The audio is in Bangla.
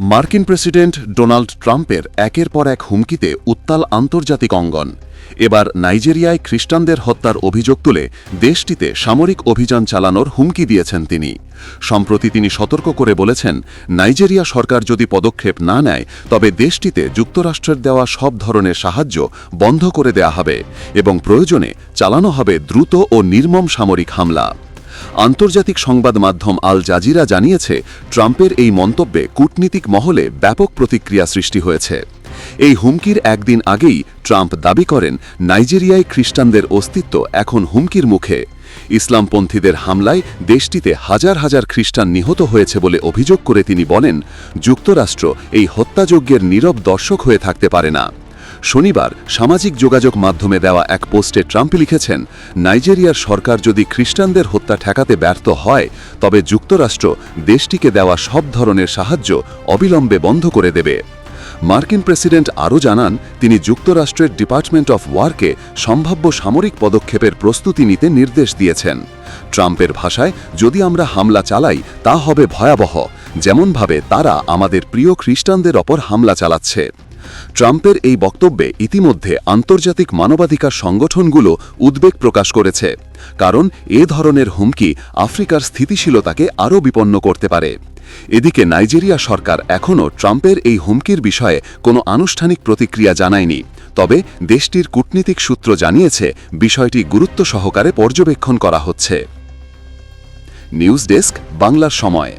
মার্কিন প্রেসিডেন্ট ডোনাল্ড ট্রাম্পের একের পর এক হুমকিতে উত্তাল আন্তর্জাতিক অঙ্গন। এবার নাইজেরিয়ায় খ্রিস্টানদের হত্যার অভিযোগ তুলে দেশটিতে সামরিক অভিযান চালানোর হুমকি দিয়েছেন তিনি। সম্প্রতি তিনি সতর্ক করে বলেছেন, নাইজেরিয়া সরকার যদি পদক্ষেপ না নেয়, তবে দেশটিতে যুক্তরাষ্ট্রের দেওয়া সব ধরনের সাহায্য বন্ধ করে দেয়া হবে এবং প্রয়োজনে চালানো হবে দ্রুত ও নির্মম সামরিক হামলা। আন্তর্জাতিক সংবাদ মাধ্যম আল জাজিরা জানিয়েছে, ট্রাম্পের এই মন্তব্যে কূটনীতিক মহলে ব্যাপক প্রতিক্রিয়া সৃষ্টি হয়েছে। এই হুমকির একদিন আগেই ট্রাম্প দাবি করেন, নাইজেরিয়ায় খ্রিস্টানদের অস্তিত্ব এখন হুমকির মুখে। ইসলামপন্থীদের হামলায় দেশটিতে হাজার হাজার খ্রিস্টান নিহত হয়েছে বলে অভিযোগ করে তিনি বলেন, যুক্তরাষ্ট্র এই হত্যাযজ্ঞের নীরব দর্শক হয়ে থাকতে পারে না। শনিবার সামাজিক যোগাযোগ মাধ্যমে দেওয়া এক পোস্টে ট্রাম্প লিখেছেন, নাইজেরিয়ার সরকার যদি খ্রিস্টানদের হত্যা ঠেকাতে ব্যর্থ হয়, তবে যুক্তরাষ্ট্র দেশটিকে দেওয়া সব ধরনের সাহায্য অবিলম্বে বন্ধ করে দেবে। মার্কিন প্রেসিডেন্ট আরও জানান, তিনি যুক্তরাষ্ট্রের ডিপার্টমেন্ট অফ ওয়ারকে সম্ভাব্য সামরিক পদক্ষেপের প্রস্তুতি নিতে নির্দেশ দিয়েছেন। ট্রাম্পের ভাষায়, যদি আমরা হামলা চালাই, তা হবে ভয়াবহ। যেমনভাবে তারা আমাদের প্রিয় খ্রিস্টানদের ওপর হামলা চালাচ্ছে। ট্রাম্পের এই বক্তব্যে ইতিমধ্যে আন্তর্জাতিক মানবাধিকার সংগঠনগুলো উদ্বেগ প্রকাশ করেছে, কারণ এ ধরনের হুমকি আফ্রিকার স্থিতিশীলতাকে আরও বিপন্ন করতে পারে। এদিকে নাইজেরিয়া সরকার এখনও ট্রাম্পের এই হুমকির বিষয়ে কোনো আনুষ্ঠানিক প্রতিক্রিয়া জানায়নি, তবে দেশটির কূটনীতিক সূত্র জানিয়েছে বিষয়টি গুরুত্ব সহকারে পর্যবেক্ষণ করা হচ্ছে। নিউজ ডেস্ক, বাংলার সময়।